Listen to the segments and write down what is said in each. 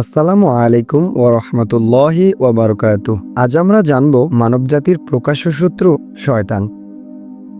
আসসালামু আলাইকুম ও রহমতুল্লাহি ওবরকাতু আজ আমরা জানব মানবজাতির প্রকাশ্য শত্রু শয়তান।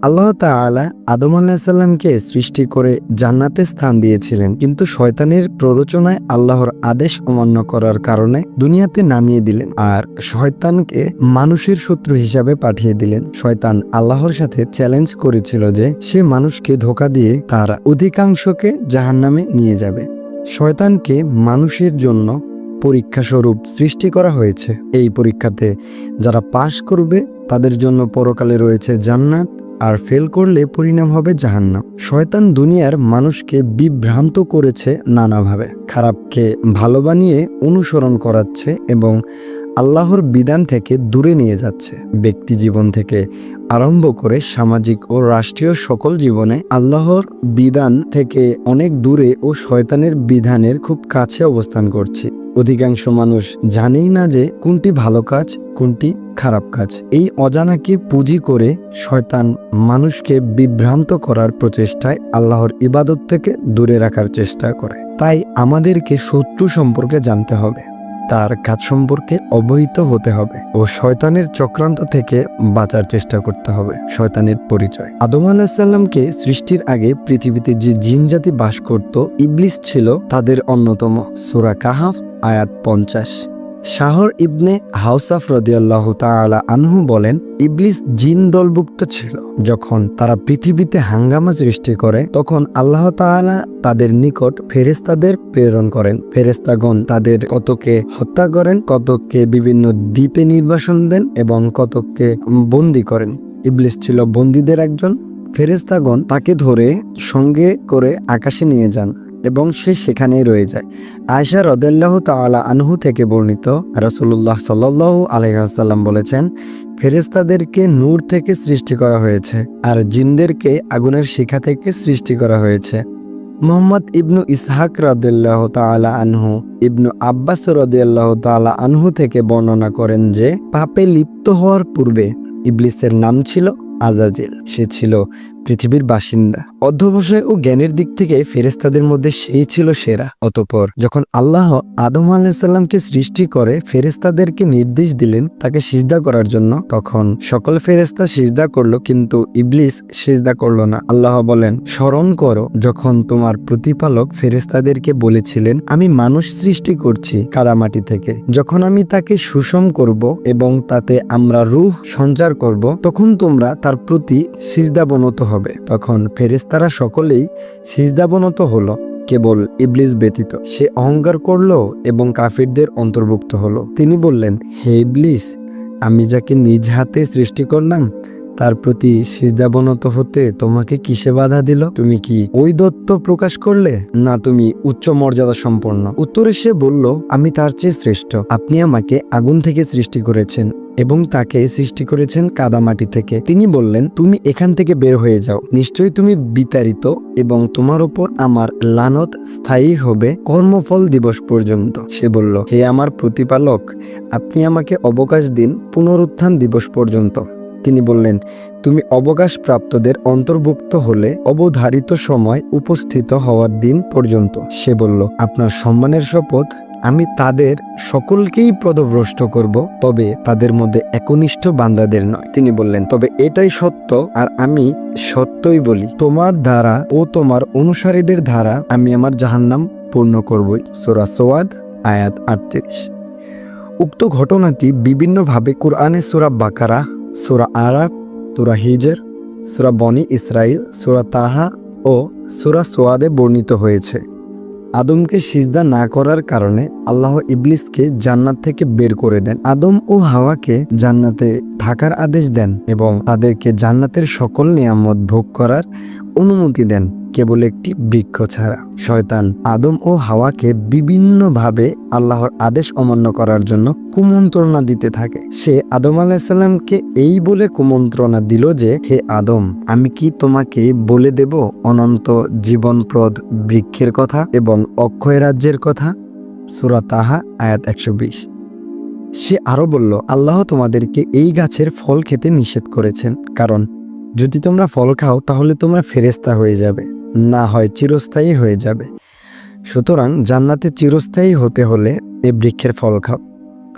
আল্লাহ তাআলা আদম আলাহিসাল্লামকে সৃষ্টি করে জান্নাতে স্থান দিয়েছিলেন, কিন্তু শয়তানের প্ররোচনায় আল্লাহর আদেশ অমান্য করার কারণে দুনিয়াতে নামিয়ে দিলেন আর শয়তানকে মানুষের শত্রু হিসাবে পাঠিয়ে দিলেন। শয়তান আল্লাহর সাথে চ্যালেঞ্জ করেছিল যে সে মানুষকে ধোকা দিয়ে তার অধিকাংশকে জাহান্নামে নিয়ে যাবে। শয়তানকে মানুষের জন্য পরীক্ষা স্বরূপ সৃষ্টি করা হয়েছে। এই পরীক্ষাতে যারা পাশ করবে, তাদের জন্য পরকালে রয়েছে জান্নাত, আর ফেল করলে পরিণাম হবে জাহান্নাম। শয়তান দুনিয়ার মানুষকে বিভ্রান্ত করেছে নানাভাবে। খারাপকে ভালো বানিয়ে অনুসরণ করাচ্ছে এবং আল্লাহর বিধান থেকে দূরে নিয়ে যাচ্ছে। ব্যক্তি জীবন থেকে আরম্ভ করে সামাজিক ও রাষ্ট্রীয় সকল জীবনে আল্লাহর বিধান থেকে অনেক দূরে ও শয়তানের বিধানের খুব কাছে অবস্থান করছে। অধিকাংশ মানুষ জানেই না যে কোনটি ভালো কাজ, কোনটি খারাপ কাজ। এই অজানাকে পুঁজি করে শয়তান মানুষকে বিভ্রান্ত করার প্রচেষ্টায় আল্লাহর ইবাদত থেকে দূরে রাখার চেষ্টা করে। তাই আমাদেরকে শত্রু সম্পর্কে জানতে হবে। তার কাজ সম্পর্কে অবহিত হতে হবে ও শয়তানের চক্রান্ত থেকে বাঁচার চেষ্টা করতে হবে, শয়তানের পরিচয়। আদম আলাহিসাল্লামকে সৃষ্টির আগে পৃথিবীতে যে জিন জাতি বাস করত, ইবলিস ছিল তাদের অন্যতম। সুরা কাহাফ, আয়াত পঞ্চাশ। শাহর ইবনে হাউসাফ রদিয়াল্লাহ তাআলা আনহু বলেন, ইবলিস জিন দলভুক্ত ছিল। যখন তারা পৃথিবীতে হাঙ্গামা সৃষ্টি করে, তখন আল্লাহ তাআলা তাদের নিকট ফেরেস্তাদের প্রেরণ করেন। ফেরেস্তাগণ তাদের কতকে হত্যা করেন, কতককে বিভিন্ন দ্বীপে নির্বাসন দেন এবং কতককে বন্দি করেন। ইবলিস ছিল বন্দীদের একজন। ফেরেস্তাগণ তাকে ধরে সঙ্গে করে আকাশে নিয়ে যান। এবং সে সেখানেই রয়ে যায়। আয়সা রদাল্লাহ তালা আনহু থেকে বর্ণিত রসুল্লাহ সাল্লাহ আলহাম বলেছেন ফেরেস্তাদেরকে নূর থেকে সৃষ্টি করা হয়েছে আর জিনদেরকে আগুনের শিখা থেকে সৃষ্টি করা হয়েছে। মোহাম্মদ ইবনু ইসহাক রদাল্লাহ তালা আনহু, ইবনু আব্বাস রদাল্লাহ তালা আনহু থেকে বর্ণনা করেন যে, পাপে লিপ্ত হওয়ার পূর্বে ইবলিসের নাম ছিল আজাজিল। সে ছিল পৃথিবীর বাসিন্দা। অধ্যবসায় ও জ্ঞানের দিক থেকে ফেরেস্তাদের মধ্যে সেই ছিল সেরা। অতপর যখন আল্লাহ আদম আলাহিসাল্লামকে সৃষ্টি করে ফেরেস্তাদেরকে নির্দেশ দিলেন তাকে সিজদা করার জন্য, তখন সকল ফেরেস্তা সিজদা করল, কিন্তু ইবলিস সিজদা করল না। আল্লাহ বলেন, স্মরণ করো, যখন তোমার প্রতিপালক ফেরেস্তাদেরকে বলেছিলেন, আমি মানুষ সৃষ্টি করছি কাদামাটি থেকে। যখন আমি তাকে সুষম করব এবং তাতে আমরা রূহ সঞ্চার করব, তখন তোমরা তার প্রতি সিজদাবনত হবে তখন ফেরেস্তারা সকলেই সিজদাবনত হলো, কেবল ইবলিস ব্যতীত। সে অহংকার করল এবং কাফিরদের অন্তর্ভুক্ত হলো। তিনি বললেন, হে ইবলিস, আমি যাকে নিজ হাতে সৃষ্টি করলাম তার প্রতি সিজদাবনত হতে তোমাকে কিসে বাধা দিল? তুমি কি ওই দত্ত প্রকাশ করলে? না, তুমি উচ্চ মর্যাদা সম্পন্ন। উত্তরে সে বলল, আমি তার চেয়ে শ্রেষ্ঠ। আপনি আমাকে আগুন থেকে সৃষ্টি করেছেন এবং তাকে সৃষ্টি করেছেন কাদামাটি থেকে। তিনি বললেন, তুমি এখান থেকে বের হয়ে যাও। নিশ্চয়ই তুমি বিতাড়িত এবং তোমার ওপর আমার লানত স্থায়ী হবে কর্মফল দিবস পর্যন্ত। সে বলল, হে আমার প্রতিপালক, আপনি আমাকে অবকাশ দিন, পুনরুত্থান দিবস পর্যন্ত। তিনি বললেন, তুমি অবকাশ প্রাপ্তদের অন্তর্ভুক্ত হলে অবধারিত সময় উপস্থিত হওয়ার দিন পর্যন্ত। সে বলল, আপনার সম্মানের শপথ আমি তাদের সকলকেই পদভ্রষ্ট করব, তবে তাদের মধ্যে একনিষ্ঠ বান্দাদের নয়। তিনি বললেন, তবে এটাই সত্য আর আমি সত্যই বলি, তোমার দ্বারা ও তোমার অনুসারীদের দ্বারা আমি আমার জাহান্নাম পূর্ণ করবই। সোরা সোয়াদ, আয়াত আটত্রিশ। উক্ত ঘটনাটি বিভিন্নভাবে কোরআনে সোরা বাকারা সোরা আরাব সুরা হিজের, সুরা বনি ইসরাইল সুরা তাহা ও সুরা সোয়াদে বর্ণিত হয়েছে। আদমকে সিজদা না করার কারণে আল্লাহ ইবলিসকে জান্নাত থেকে বের করে দেন। আদম ও হাওয়াকে জান্নাতে থাকার আদেশ দেন এবং তাদেরকে জান্নাতের সকল নিয়ামত ভোগ করার অনুমতি দেন, কেবল একটি বৃক্ষ ছাড়া। শয়তান আদম ও হাওয়াকে বিভিন্নভাবে আল্লাহর আদেশ অমান্য করার জন্য কুমন্ত্রণা দিতে থাকে। সে আদম আলাহিসাল্লামকে এই বলে কুমন্ত্রণা দিল যে, হে আদম, আমি কি তোমাকে বলে দেব অনন্ত জীবনপ্রদ বৃক্ষের কথা এবং অক্ষয় রাজ্যের কথা? সুরা তাহা, আয়াত একশো বিশ। সে আরও বলল, আল্লাহ তোমাদেরকে এই গাছের ফল খেতে নিষেধ করেছেন। কারণ, যদি তোমরা ফল খাও, তাহলে তোমরা ফেরেস্তা হয়ে যাবে। না হয় চিরস্থায়ী হয়ে যাবে। সুতরাং জান্নাতে চিরস্থায়ী হতে হলে এ বৃক্ষের ফল খাও।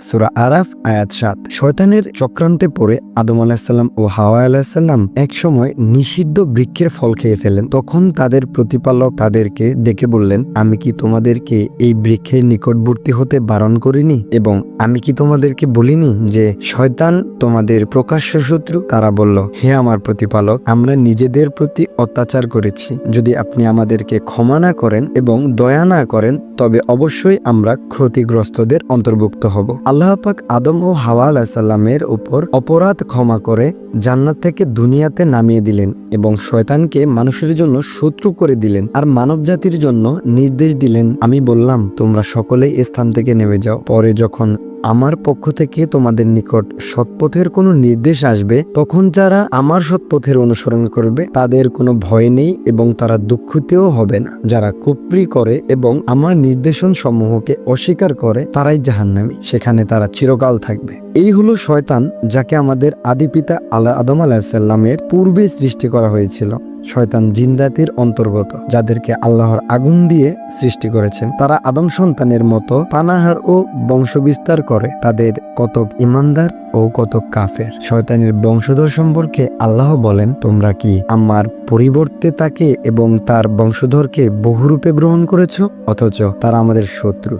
সুরা আরাফ, আয়াত সাত। শয়তানের চক্রান্তে পড়ে আদম আলাহিসাল্লাম ও হাওয়া আলাহিসাল্লাম এক সময় নিষিদ্ধ বৃক্ষের ফল খেয়ে ফেলেন। তখন তাদের প্রতিপালক তাদেরকে ডেকে বললেন, আমি কি তোমাদেরকে এই বৃক্ষের নিকটবর্তী হতে বারণ করিনি? এবং আমি কি তোমাদেরকে বলিনি যে শয়তান তোমাদের প্রকাশ্য শত্রু? তারা বলল, হে আমার প্রতিপালক, আমরা নিজেদের প্রতি অত্যাচার করেছি। যদি আপনি আমাদেরকে ক্ষমা না করেন এবং দয়া না করেন, তবে অবশ্যই আমরা ক্ষতিগ্রস্তদের অন্তর্ভুক্ত হব। আল্লাহ পাক আদম ও হাওয়া আলাহিসাল্লামের ওপর অপরাধ ক্ষমা করে জান্নাত থেকে দুনিয়াতে নামিয়ে দিলেন এবং শয়তানকে মানুষের জন্য শত্রু করে দিলেন আর মানব জাতির জন্য নির্দেশ দিলেন। আমি বললাম, তোমরা সকলে এ স্থান থেকে নেমে যাও। পরে যখন আমার পক্ষ থেকে তোমাদের নিকট সৎপথের কোনো নির্দেশ আসবে, তখন যারা আমার সৎপথের অনুসরণ করবে, তাদের কোনো ভয় নেই এবং তারা দুঃখিতও হবে না। যারা কুপ্রি করে এবং আমার নির্দেশন সমূহকে অস্বীকার করে, তারাই জাহান্নামী। সেখানে তারা চিরকাল থাকবে। এই হলো শয়তান, যাকে আমাদের আদিপিতা আল্লাহ আদম আলাহিসাল্লামের পূর্বে সৃষ্টি করা হয়েছিল। শয়তান জিন্দাতির অন্তর্গত, যাদেরকে আল্লাহর আগুন দিয়ে সৃষ্টি করেছেন। তারা আদম সন্তানের মতো পানাহার ও বংশবিস্তার করে। তাদের কতক ইমানদার ও কতক কাফের। শয়তানের বংশধর সম্পর্কে আল্লাহ বলেন, তোমরা কি আমার পরিবর্তে তাকে এবং তার বংশধরকে বহুরূপে গ্রহণ করেছ? অথচ তারা আমাদের শত্রু।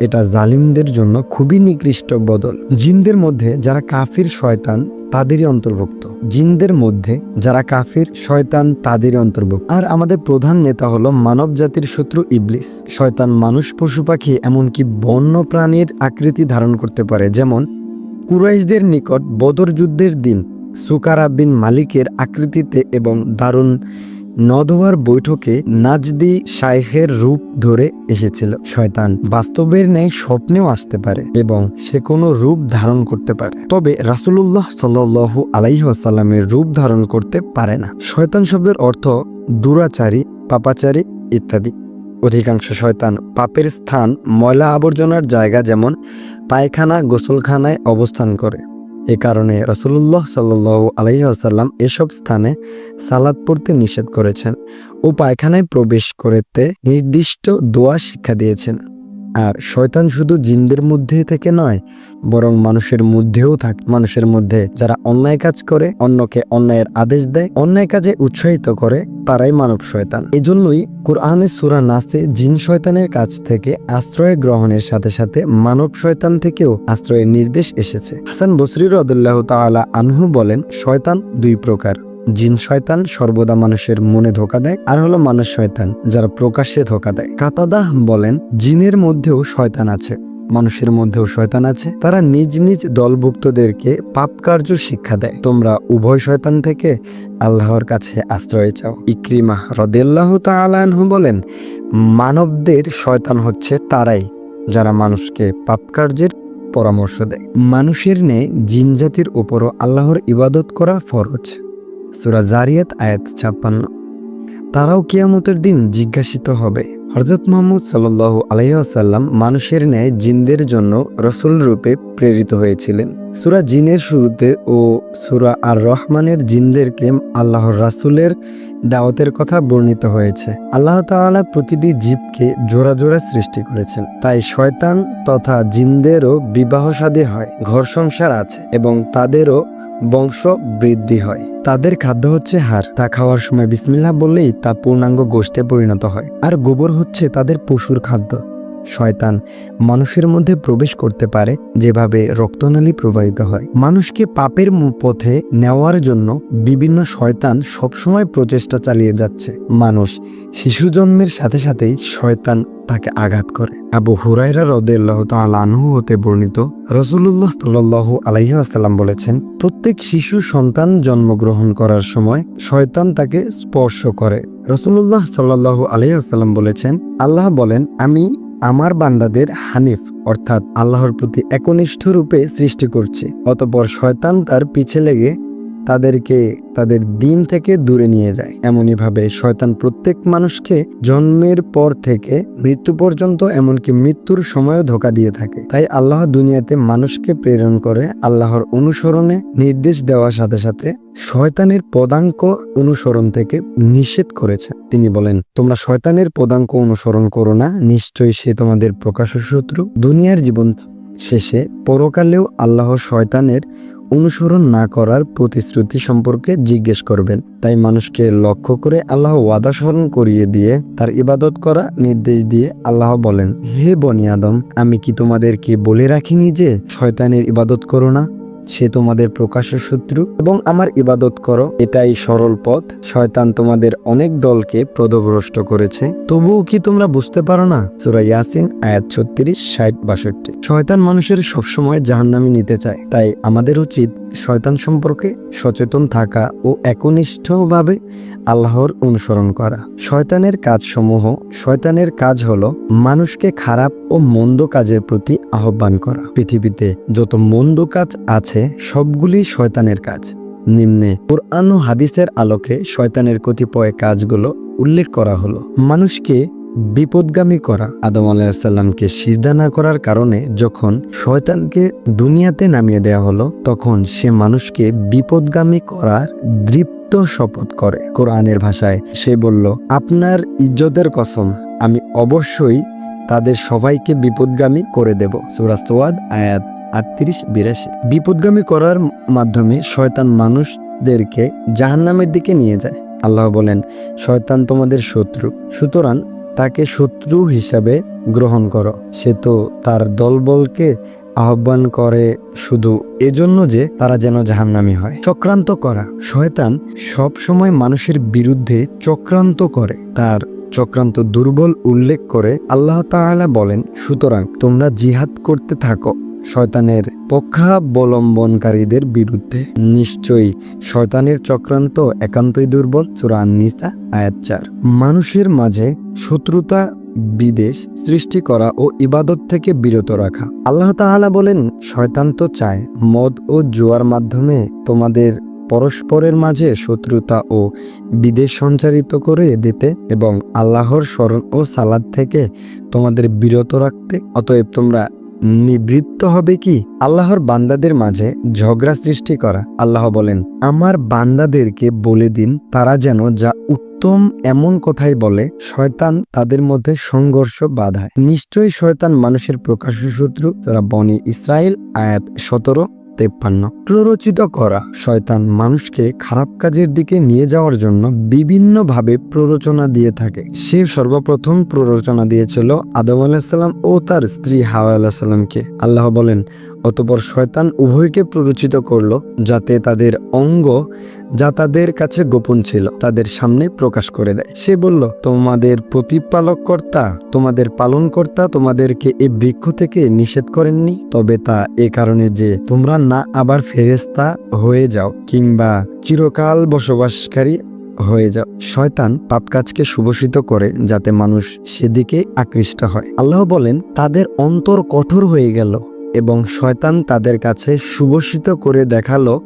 এটা জালিমদের জন্য খুবই নিকৃষ্ট বদল। জিনদের মধ্যে যারা কাফির, শয়তান তাদেরই অন্তর্ভুক্ত। জিনদের মধ্যে যারা কাফির, শয়তান তাদেরই অন্তর্ভুক্ত। আর আমাদের প্রধান নেতা হলো মানব জাতির শত্রু ইবলিস। শয়তান মানুষ, পশু পাখি, এমনকি বন্য প্রাণীর আকৃতি ধারণ করতে পারে। যেমন কুরাইশদের নিকট বদর যুদ্ধের দিন সুকারা বিন মালিকের আকৃতিতে এবং দারুণ নদওয়ার বৈঠকে নাজদি শাইখের রূপ ধরে এসেছিল। শয়তান বাস্তবের ন্যায় স্বপ্নেও আসতে পারে এবং সে কোনো রূপ ধারণ করতে পারে। তবে রাসুলুল্লাহ সাল্লু আলাইসাল্লামের রূপ ধারণ করতে পারে না। শয়তান শব্দের অর্থ দুরাচারী, পাপাচারী ইত্যাদি। অধিকাংশ শয়তান পাপের স্থান ময়লা আবর্জনার জায়গা যেমন পায়খানা, গোসলখানায় অবস্থান করে। এ কারণে রসুল্লাহ সাল্লু আলাইসাল্লাম এসব স্থানে সালাদ পড়তে নিষেধ করেছেন ও পায়খানায় প্রবেশ করতে নির্দিষ্ট দোয়া শিক্ষা দিয়েছেন। শয়তান শুধু জিনদের মধ্যে থেকে নয়, বরং মানুষের মধ্যেও থাকে, মানুষের মধ্যে যারা অন্যায় কাজ করে, অন্যকে অন্যায়ের আদেশ দেয়, অন্যায় কাজে উৎসাহিত করে, তারাই মানব শয়তান। এজন্যই কোরআনে সুরা নাসে জিন শয়তানের কাছ থেকে আশ্রয় গ্রহণের সাথে সাথে মানব শয়তান থেকেও আশ্রয়ের নির্দেশ এসেছে। হাসান বসরির রদুল্লাহ তাআলা আনহু বলেন, শয়তান দুই প্রকার। জিন শয়তান সর্বদা মানুষের মনে ধোকা দেয় আর হলো মানুষ শয়তান, যারা প্রকাশ্যে ধোকা দেয়। কাতাদাহ বলেন, জিনের মধ্যেও শয়তান আছে। মানুষের মধ্যেও শয়তান আছে। তারা নিজ নিজ দলভুক্তদেরকে পাপ কার্য শিক্ষা দেয়। তোমরা উভয় শয়তান থেকে আল্লাহর কাছে আশ্রয় চাও। ইক্রিমা রদেল্লাহ তালানহু বলেন, মানবদের শয়তান হচ্ছে তারাই যারা মানুষকে পাপ কার্যের পরামর্শ দেয়। মানুষের ন্যায় জিন জাতির উপরও আল্লাহর ইবাদত করা ফরজ। সুরা জারিয়াত, আয়াত ছাপ্পান্ন। তারাও কিয়ামতের দিন জিজ্ঞাসিত হবে হরজত মোহাম্মদ সাল্লু আলাইসাল্লাম মানুষের ন্যায় জিনদের জন্য রসুল রূপে প্রেরিত হয়েছিলেন। সুরা জিনের শুরুতে ও সুরা আর রহমানের জিনদেরকে আল্লাহর রাসুলের দাওয়াতের কথা বর্ণিত হয়েছে। আল্লাহ তাআলা প্রতিটি জীবকে জোড়া জোড়া সৃষ্টি করেছেন, তাই শয়তান তথা জিনদেরও বিবাহ সাদী হয় ঘর সংসার আছে এবং তাদেরও বংশ বৃদ্ধি হয়। তাদের খাদ্য হচ্ছে হার তা খাওয়ার সময় বিসমিল্লাহ বললেই তা পূর্ণাঙ্গ গোষ্ঠে পরিণত হয়। আর গোবর হচ্ছে তাদের পশুর খাদ্য। শয়তান মানুষের মধ্যে প্রবেশ করতে পারে যেভাবে রক্তনালী প্রবাহিত হয়। মানুষকে পাপের পথে নেওয়ার জন্য বিভিন্ন শয়তান সবসময় প্রচেষ্টা চালিয়ে যাচ্ছে। মানুষ শিশু জন্মের সাথে সাথেই শয়তান তাকে আঘাত করে। আবু হুরাইরা রদেল্লাহ আনহু হতে বর্ণিত রসুল্লাহ সাল্লাহ আলাইসাল্লাম বলেছেন, প্রত্যেক শিশু সন্তান জন্মগ্রহণ করার সময় শয়তান তাকে স্পর্শ করে। রসুল্লাহ সাল্লাহ আলাইসাল্লাম বলেছেন, আল্লাহ বলেন, আমি আমার বান্দাদের হানিফ, অর্থাৎ আল্লাহর প্রতি একনিষ্ঠ রূপে সৃষ্টি করছি, অতপর শয়তান তার পিছে লেগে তাদেরকে তাদের দিন থেকে দূরে নিয়ে যায়। এমনইভাবে শয়তান প্রত্যেক মানুষকে জন্মের পর থেকে মৃত্যু পর্যন্ত এমনকি মৃত্যুর সময়ও ধোকা দিয়ে থাকে। তাই আল্লাহ দুনিয়াতে মানুষকে প্রেরণ করে আল্লাহর অনুসরণে নির্দেশ দেওয়ার সাথে সাথে শয়তানের পদাঙ্ক অনুসরণ থেকে নিষেধ করেছে। তিনি বলেন, তোমরা শয়তানের পদাঙ্ক অনুসরণ করো না, নিশ্চয়ই সে তোমাদের প্রকাশ শত্রু দুনিয়ার জীবন শেষে পরকালেও আল্লাহ শয়তানের অনুসরণ না করার প্রতিশ্রুতি সম্পর্কে জিজ্ঞেস করবেন। তাই মানুষকে লক্ষ্য করে আল্লাহ ওয়াদা স্মরণ করিয়ে দিয়ে তার ইবাদত করা নির্দেশ দিয়ে আল্লাহ বলেন, হে বনি আদম, আমি কি তোমাদেরকে বলে রাখিনি যে শয়তানের ইবাদত করো না? সে তোমাদের প্রকাশ্য শত্রু এবং আমার ইবাদত করো। এটাই সরল পথ। শয়তান তোমাদের অনেক দলকে প্রদভ্রষ্ট করেছে। তবুও কি তোমরা বুঝতে পারো না? সুরা ইয়াসিন, আয়াত ছত্রিশ, ষাট, বাষট্টি। শয়তান মানুষের সবসময় জাহান্নামি নিতে চায়। তাই আমাদের উচিত শয়তান সম্পর্কে সচেতন থাকা ও একনিষ্ঠভাবে আল্লাহর অনুসরণ করা। শয়তানের কাজসমূহ, শয়তানের কাজ হলো মানুষকে খারাপ ও মন্দ কাজের প্রতি আহ্বান করা। পৃথিবীতে যত মন্দ কাজ আছে সবগুলি শয়তানের কাজ। নিম্নে কোরআন ও হাদিসের আলোকে শয়তানের কতিপয় কাজগুলো উল্লেখ করা হলো। মানুষকে বিপদগামী করা, আদম আলাহিসাল্লামকে সিজদা না করার কারণে যখন শয়তানকে দুনিয়াতে নামিয়ে দেওয়া হলো, তখন সে মানুষকে বিপদগামী করার দৃপ্ত শপথ করে। কোরআনের ভাষায় সে বলল, আপনার ইজ্জতের কসম, আমি অবশ্যই তাদের সবাইকে বিপদগামী করে দেব। সুরাস্তওয়াদ আয়াত আটত্রিশ বিরাশি। বিপদগামী করার মাধ্যমে শয়তান মানুষদেরকে জাহান্নামের দিকে নিয়ে যায়। আল্লাহ বলেন, শয়তান তোমাদের শত্রু। সুতরাং তাকে শত্রু হিসাবে গ্রহণ করো। সে তো তার দলবলকে আহ্বান করে শুধু এজন্য যে তারা যেন জাহান্নামি হয়। চক্রান্ত করা। শয়তান সব সময় মানুষের বিরুদ্ধে চক্রান্ত করে। তার চক্রান্ত দুর্বল উল্লেখ করে আল্লাহ তাআলা বলেন, সুতরাং তোমরা জিহাদ করতে থাকো। শয়তানের পক্ষাবলম্বনকারীদের বিরুদ্ধে। নিশ্চয়ই শয়তানের চক্রান্ত একান্তই দুর্বল। সুরান নিসা আয়াত চার। মানুষের মাঝে শত্রুতা বিদেশ সৃষ্টি করা ও ইবাদত থেকে বিরত রাখা। আল্লাহ তাহালা বলেন, শয়তান তো চায় মদ ও জুয়ার মাধ্যমে তোমাদের পরস্পরের মাঝে শত্রুতা ও বিদেশ সঞ্চারিত করে দিতে এবং আল্লাহর স্মরণ ও সালাদ থেকে তোমাদের বিরত রাখতে। অতএব তোমরা নিবৃত্ত হবে কি? আল্লাহর বান্দাদের মাঝে ঝগড়া সৃষ্টি করা। আল্লাহ বলেন, আমার বান্দাদেরকে বলে দিন, তারা যেন যা উত্তম এমন কথাই বলে, শয়তান তাদের মধ্যে সংঘর্ষ বাধায়। নিশ্চয়ই শয়তান মানুষের প্রকাশ্য শত্রু যারা বনি ইসরায়েল আয়াত সতেরো। তেপ্পান্ন। প্ররোচিত করা। শয়তান মানুষকে খারাপ কাজের দিকে নিয়ে যাওয়ার জন্য বিভিন্নভাবে প্ররোচনা দিয়ে থাকে। সে সর্বপ্রথম প্ররোচনা দিয়েছিল আদম আলাহিসাল্লাম ও তার স্ত্রী হাওয়া আলাহিসাল্লামকে আল্লাহ বলেন, অতপর শয়তান উভয়কে প্ররোচিত করল যাতে তাদের অঙ্গ যা তাদের কাছে গোপন ছিল তাদের সামনে প্রকাশ করে দেয়। সে বলল, তোমাদের প্রতিপালক কর্তা তোমাদের পালনকর্তা তোমাদেরকে এই বৃক্ষ থেকে নিষেধ করেননি? তবে তা এ কারণে যে তোমরা না, আবার ফেরেস্তা হয়ে যাও কিংবা চিরকাল বসবাসকারী হয়ে যাও। শয়তান পাপ কাজকে শুভসিত করে যাতে মানুষ সেদিকে আকৃষ্ট হয়। আল্লাহ বলেন, তাদের অন্তর কঠোর হয়ে গেল এবং শয়তান তাদের কাছে সুবসিত করে দেখাল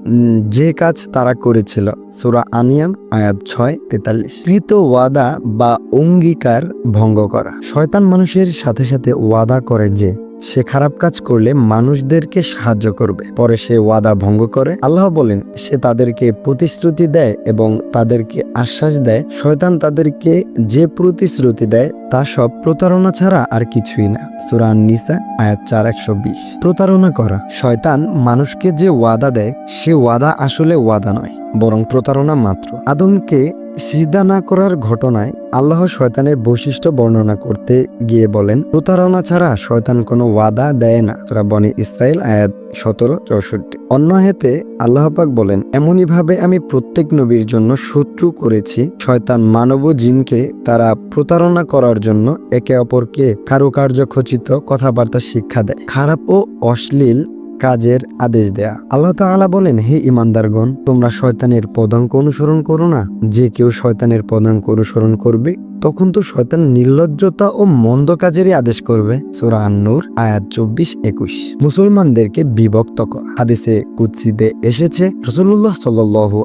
যে কাজ তারা করেছিল। সুরা আনিয়াম আয়াত ছয়, তেতাল্লিশ। কৃত ওয়াদা বা অঙ্গীকার ভঙ্গ করা। শয়তান মানুষের সাথে সাথে ওয়াদা করে যে সে খারাপ কাজ করলে মানুষদেরকে সাহায্য করবে। পরে সে ওয়াদা ভঙ্গ করে। আল্লাহ বলেন, সে তাদেরকে প্রতিশ্রুতি দেয় এবং তাদেরকে আশ্বাস দেয়। শয়তান তাদেরকে যে প্রতিশ্রুতি দেয়, তা সব প্রতারণা ছাড়া আর কিছুই না। সুরান নিসা আয়াত চার, একশো বিশ। প্রতারণা করা। শয়তান মানুষকে যে ওয়াদা দেয়, সে ওয়াদা আসলে ওয়াদা নয়, বরং প্রতারণা মাত্র। আদমকে সিজদা না করার ঘটনায় আল্লাহ শয়তানের বৈশিষ্ট্য বর্ণনা করতে গিয়ে বলেন, প্রতারণা ছাড়া শয়তান কোনো ওয়াদা দেয় না। তোরা বনি ইসরায়েল আয়াত সতেরো, চৌষট্টি। অন্য হেতে আল্লাহ পাক বলেন, এমনইভাবে আমি প্রত্যেক নবীর জন্য শত্রু করেছি। শয়তান মানব জিনকে তারা প্রতারণা করার জন্য একে অপরকে কারুকার্য খচিত কথাবার্তা শিক্ষা দেয়। খারাপ ও অশ্লীল কাজের আদেশ দেয়া। আল্লাহ তাআলা বলেন, হে ইমানদারগণ তোমরা শয়তানের পদাঙ্ক অনুসরণ করো না। যে কেউ শয়তানের পদাঙ্ক অনুসরণ করবে তখন তো শয়তান নির্লজ্জতা ও মন্দ কাজেরই আদেশ করবে। সুরা আন্নুর, আয়াত চব্বিশ, একুশ। মুসলমানদেরকে বিভক্ত করা। হাদিসে কুৎসিতে এসেছে রসুল্লাহ সাল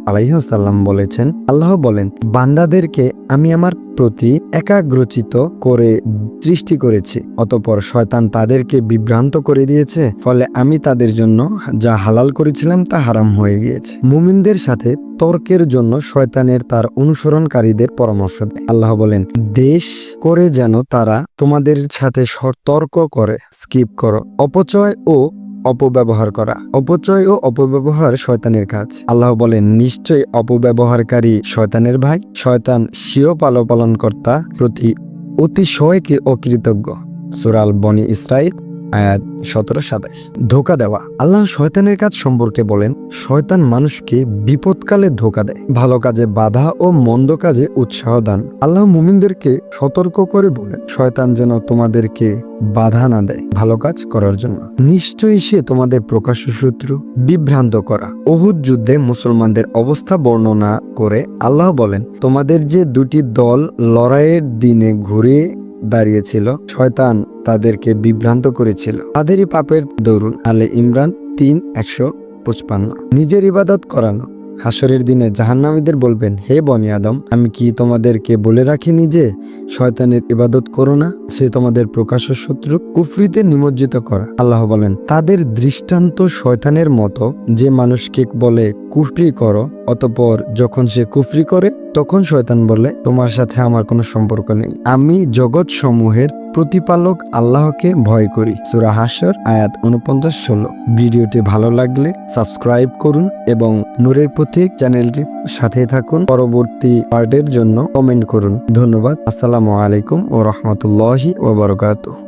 আলাইসাল্লাম বলেছেন, আল্লাহ বলেন, বান্দাদেরকে আমি আমার প্রতি একাগ্রচিত করে সৃষ্টি করেছি, অতপর শয়তান তাদেরকে বিভ্রান্ত করে দিয়েছে, ফলে আমি তাদের জন্য যা হালাল করেছিলাম তা হারাম হয়ে গিয়েছে। মুমিনদের সাথে তর্কের জন্য শয়তানের তার অনুসরণকারীদের পরামর্শ দেয়। আল্লাহ বলেন দেশ করে যেন তারা তোমাদের সাথে তর্ক করে। স্কিপ করো। অপচয় ও অপব্যবহার করা। অপচয় ও অপব্যবহার শয়তানের কাজ। আল্লাহ বলেন নিশ্চয় অপব্যবহারকারী শয়তানের ভাই। শয়তান স্বীয় পাল পালন কর্তা প্রতি অতিশয়কে অকৃতজ্ঞ। সুরাল বনি ইসরাইল আয়াত সতেরো সাতাইশ। ধোকা দেওয়া। আল্লাহ শয়তানের কাজ সম্পর্কে বলেন, শয়তান মানুষকে বিপদকালে ধোকা দেয়। ভালো কাজে বাধা ও মন্দ কাজে উৎসাহ দান। আল্লাহ মুমিনদেরকে সতর্ক করে বলেন, শয়তান যেন তোমাদেরকে বাধা না দেয় ভালো কাজ করার জন্য। নিশ্চয়ই সে তোমাদের প্রকাশ্য শত্রু বিভ্রান্ত করা। অহুদ যুদ্ধে মুসলমানদের অবস্থা বর্ণনা করে আল্লাহ বলেন, তোমাদের যে দুটি দল লড়াইয়ের দিনে ঘুরে দাঁড়িয়েছিল, শয়তান তাদেরকে বিভ্রান্ত করেছিল। তাদেরই পাপের দরুন আলে ইমরান তিন একশো পঁচপান্ন। নিজের ইবাদত করানো। হাসরের দিনে জাহান্নামীদের বলবেন, হে বনি আদম, আমি কি তোমাদেরকে বলে রাখিনি যে শয়তানের ইবাদত করো না? সে তোমাদের প্রকাশ্য শত্রু কুফরিতে নিমজ্জিত করা। আল্লাহ বলেন, তাদের দৃষ্টান্ত শয়তানের মতো যে মানুষকে বলে কুফরি করো, অতপর যখন সে কুফরি করে, তখন শয়তান বলে, তোমার সাথে আমার কোনো সম্পর্ক নেই। আমি জগৎ সমূহের প্রতিপালক আল্লাহকে ভয় করি। সুরা হাসর, আয়াত উনপঞ্চাশ ষোলো। ভিডিওটি ভালো লাগলে সাবস্ক্রাইব করুন এবং নূরের প্রতীক চ্যানেলটির সাথে থাকুন। পরবর্তী পার্টের জন্য কমেন্ট করুন। ধন্যবাদ। আসসালামু আলাইকুম ও রহমতুল্লাহি ওবরকাতুহ